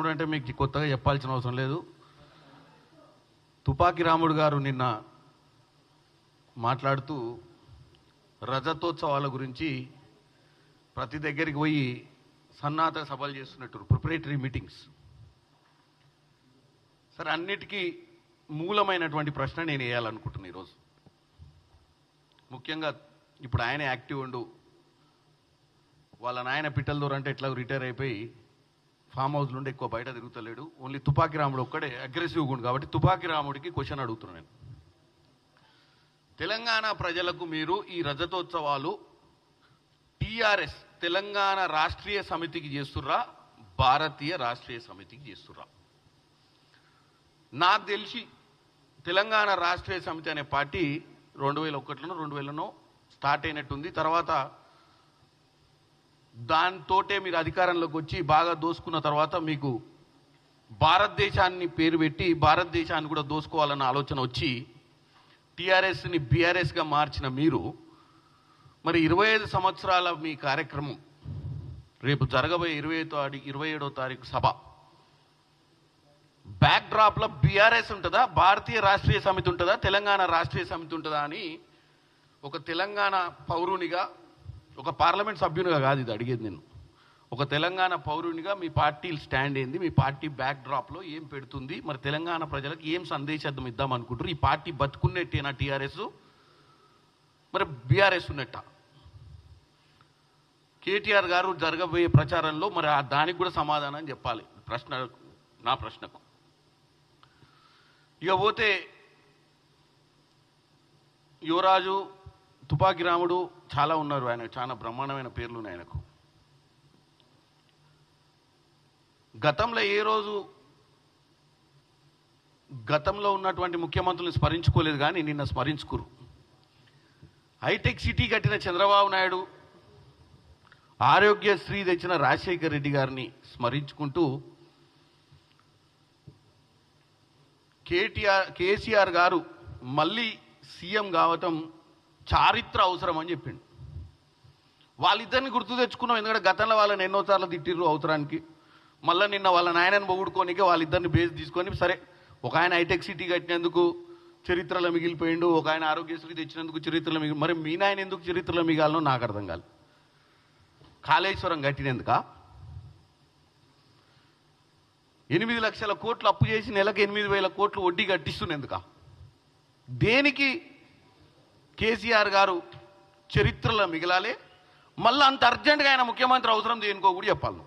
రాముడు అంటే మీకు కొత్తగా చెప్పాల్సిన అవసరం లేదు. తుపాకి రాముడు గారు నిన్న మాట్లాడుతూ రజతోత్సవాల గురించి ప్రతి దగ్గరికి పోయి సన్నాహక సభలు చేస్తున్నట్టు ప్రిపరేటరీ మీటింగ్స్. సరే అన్నిటికీ మూలమైనటువంటి ప్రశ్న నేను వేయాలనుకుంటున్నాను ఈరోజు. ముఖ్యంగా ఇప్పుడు ఆయన యాక్టివ్ ఉండు వాళ్ళ నాయన పిట్టల దూరం అంటే ఎట్లా రిటైర్ అయిపోయి ఫామ్ హౌస్ నుండి ఎక్కువ బయట తిరుగుతలేడు. ఓన్లీ తుపాకి రాముడు ఒక్కడే అగ్రెసివ్గా ఉండు కాబట్టి తుపాకి రాముడికి క్వశ్చన్ అడుగుతున్నాను నేను. తెలంగాణ ప్రజలకు మీరు ఈ రజతోత్సవాలు టీఆర్ఎస్ తెలంగాణ రాష్ట్రీయ సమితికి చేస్తుర్రా? భారతీయ రాష్ట్రీయ సమితికి చేస్తుర్రా? నాకు తెలిసి తెలంగాణ రాష్ట్రీయ సమితి అనే పార్టీ రెండు వేల ఒకటిలోనో రెండు వేలనో స్టార్ట్ అయినట్టుంది. తర్వాత దాంతోటే మీరు అధికారంలోకి వచ్చి బాగా దోసుకున్న తర్వాత మీకు భారతదేశాన్ని పేరు పెట్టి భారతదేశాన్ని కూడా దోసుకోవాలన్న ఆలోచన వచ్చి టీఆర్ఎస్ని బీఆర్ఎస్గా మార్చిన మీరు మరి ఇరవై ఐదు సంవత్సరాల మీ కార్యక్రమం రేపు జరగబోయే ఇరవై తారీఖు ఇరవై ఏడో తారీఖు సభ. బ్యాక్ డ్రాప్లో బీఆర్ఎస్ ఉంటుందా? భారతీయ రాష్ట్రీయ సమితి ఉంటుందా? తెలంగాణ రాష్ట్రీయ సమితి ఉంటుందా అని ఒక తెలంగాణ పౌరునిగా ఒక పార్లమెంట్ సభ్యునిగా కాదు ఇది అడిగేది నేను. ఒక తెలంగాణ పౌరునిగా మీ పార్టీ స్టాండ్ ఏంది మీ పార్టీ బ్యాక్ డ్రాప్లో ఏం పెడుతుంది మరి తెలంగాణ ప్రజలకు ఏం సందేశార్థం ఇద్దాం అనుకుంటారు ఈ పార్టీ బతుకున్నట్టేనా టీఆర్ఎస్? మరి బీఆర్ఎస్ ఉన్నట్ట. కేటీఆర్ గారు జరగబోయే ప్రచారంలో మరి ఆ దానికి కూడా సమాధానం చెప్పాలి. ప్రశ్న నా ప్రశ్నకు. ఇక పోతే యువరాజు తుపాకి రాముడు చాలా ఉన్నారు. ఆయన చాలా బ్రహ్మాండమైన పేర్లు ఉన్నాయి ఆయనకు. గతంలో ఏ రోజు గతంలో ఉన్నటువంటి ముఖ్యమంత్రులను స్మరించుకోలేదు కానీ నిన్న స్మరించుకురు. హైటెక్ సిటీ కట్టిన చంద్రబాబు నాయుడు ఆరోగ్యశ్రీ తెచ్చిన రాజశేఖర్ రెడ్డి గారిని స్మరించుకుంటూ కేటీఆర్ కేసీఆర్ గారు మళ్ళీ సీఎం కావటం చారిత్ర అవసరం అని చెప్పిండు. వాళ్ళిద్దరిని గుర్తు తెచ్చుకున్నాం ఎందుకంటే గతంలో వాళ్ళని ఎన్నోసార్లు తిట్టిర్రు అవసరానికి. మళ్ళీ నిన్న వాళ్ళ నాయనని పొగుడుకోనికే వాళ్ళిద్దరిని బేస్ తీసుకొని సరే ఒక ఆయన హైటెక్ సిటీ కట్టినందుకు చరిత్రలో మిగిలిపోయిండు ఒక ఆయన ఆరోగ్యశ్రీ తెచ్చినందుకు చరిత్రలో మిగిలి మరి మీ నాయన ఎందుకు చరిత్రలో మిగాలనో నాకు అర్థం కాదు కాళేశ్వరం కట్టినందుక? ఎనిమిది లక్షల కోట్లు అప్పు చేసి నెలకు ఎనిమిది వేల కోట్లు వడ్డీ కట్టిస్తున్నందుక? దేనికి కేసీఆర్ గారు చరిత్రలో మిగిలాలి. మళ్ళీ అంత అర్జెంటుగా ఆయన ముఖ్యమంత్రి అవసరం దేనికో కూడా చెప్పాలి